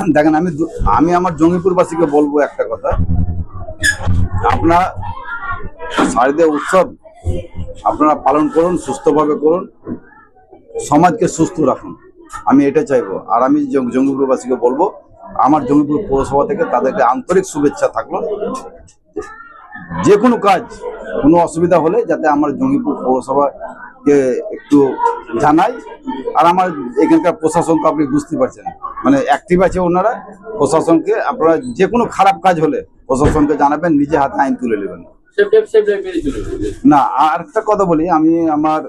দেখেন, আমি আমি আমার জঙ্গিপুরবাসীকে বলব একটা কথা। আপনার শারদীয় উৎসব আপনারা পালন করুন, সুস্থভাবে করুন, সমাজকে সুস্থ রাখুন। আমি এটা চাইব। আর আমি জঙ্গিপুরবাসীকে বলব, আমার জঙ্গিপুর পৌরসভা থেকে তাদেরকে আন্তরিক শুভেচ্ছা থাকল। যে কোনো কাজ, কোনো অসুবিধা হলে যাতে আমার জঙ্গিপুর পৌরসভাকে একটু জানাই আর আমার এখানকার প্রশাসন তো আপনি বুঝতে পারছেন। মানে অ্যাক্টিভ আছে ওনারা প্রশাসনকে। আপনারা যে কোনো খারাপ কাজ হলে প্রশাসনকে জানাবেন নিজে হাতে আইন তুলে নেবেন। না আর একটা কথা বলি আমি আমার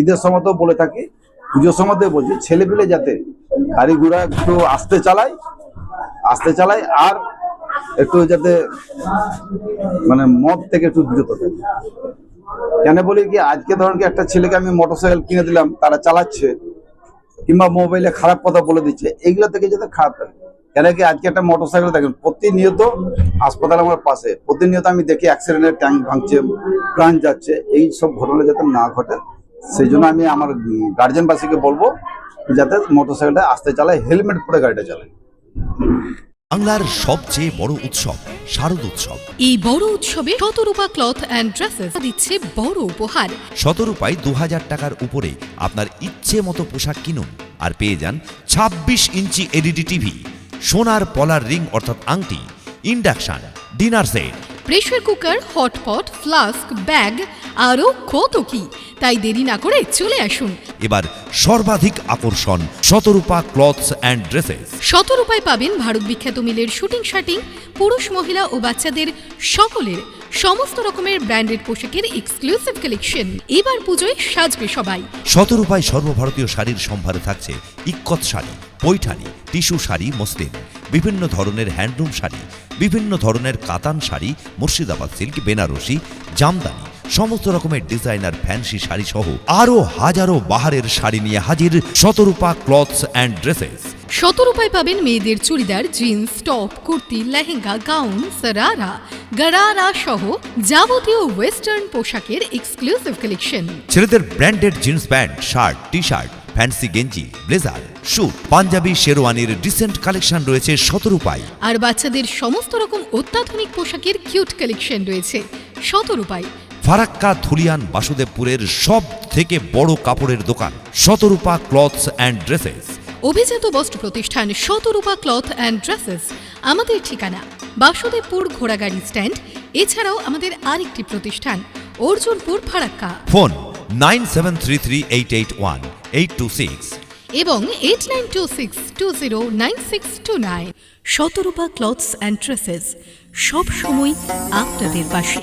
ঈদের সময়তেও বলে থাকি পুজোর সময়তেও বলছি ছেলে পেলে যাতে গাড়ি ঘোড়া একটু আস্তে চালায় আস্তে চালায় আর একটু যাতে মানে মদ থেকে একটু বিরত থাকে। কেন বলি কি আজকে ধরুন কি একটা ছেলেকে আমি মোটরসাইকেল কিনে দিলাম তারা চালাচ্ছে কিংবা মোবাইলে খারাপ কথা বলে দিচ্ছে, এইগুলো থেকে যাতে খারাপ থাকে কেন কি আজকে একটা মোটরসাইকেল দেখেন, প্রতিনিয়ত হাসপাতাল আমার পাশে, প্রতিনিয়ত আমি দেখি অ্যাক্সিডেন্টের ট্যাঙ্ক ভাঙছে, প্রাণ যাচ্ছে, এই সব ঘটনা যাতে না ঘটে, সেই জন্য আমি আমার গার্জেনবাসীকে বলব যাতে মোটর মোটরসাইকেলটা আস্তে চালায় হেলমেট পরে গাড়িটা চালায়। বাংলার সবচেয়ে বড় উৎসব শারদ উৎসব। এই বড় উৎসবে শতরূপা ক্লথ অ্যান্ড ড্রেসেস দিচ্ছে বড় উপহার। শতরূপায় দু হাজার টাকার উপরে আপনার ইচ্ছে মতো পোশাক কিনুন আর পেয়ে যান ২৬ ইঞ্চি এলইডি টিভি সোনার পলার রিং অর্থাৎ আংটি induction dinner set. Pressure cooker hot pot flask bag আরও কত কি? তাই দেরি না করে চলে আসুন। এবার সর্বাধিক আকর্ষণ শতরূপা ক্লথস অ্যান্ড ড্রেসেস। শতরূপায় পাবেন ভারত বিখ্যাত মিলের শুটিং শার্টিং পুরুষ মহিলা ও বাচ্চাদের সকলের সমস্ত রকমের ব্র্যান্ডেড পোশাকের এক্সক্লুসিভ কালেকশন এবার পুজোয় সাজবে সবাই। শতরূপায় সর্বভারতীয় শাড়ির সম্ভারে থাকছে ইক্কত শাড়ি পৈঠানি টিস্যু শাড়ি মসলিন বিভিন্ন ধরনের হ্যান্ডলুম শাড়ি বিভিন্ন ধরনের কাতান শাড়ি মুর্শিদাবাদ সিল্ক বেনারসি জামদানি সমস্ত রকমের ডিজাইনার ফ্যান্সি শাড়ি সহ আরও হাজারো বাহারের শাড়ি নিয়ে হাজির শতরূপা ক্লথস অ্যান্ড ড্রেসেস। শতরূপায় পাবেন মেয়েদের churidar jeans top kurti lehenga gown sharara gharara সহ যাবতীয় ওয়েস্টার্ন পোশাকের এক্সক্লুসিভ কালেকশন ছেলেদের branded jeans pant shirt T shirt fancy গেঞ্জি ব্লেজার স্যুট পাঞ্জাবি শেরওয়ানির ডিসেন্ট কালেকশন রয়েছে শতরূপায়। আর বাচ্চাদের সমস্ত রকম অত্যাধুনিক পোশাকের কিউট কালেকশন রয়েছে শতরূপায়। ফারাক্কা ধুলিয়ান বাসুদেবপুরের সব থেকে বড় কাপড়ের দোকান শতরূপা ক্লথস অ্যান্ড ড্রেসেস। অভিজাত বস্ত্র প্রতিষ্ঠান শতরূপা ক্লথ অ্যান্ড ড্রেসেস আমাদের ঠিকানা বাসুদেবপুর ঘোড়াগাড়ি স্ট্যান্ড। এছাড়াও আমাদের আরেকটি প্রতিষ্ঠান Arjunpur Farakka. Phone nine seven three three eight eight one eight two six. এবং eight nine two six two zero nine six two nine. Shatarupa clothes and dresses সব সময় আপনাদের পাশে।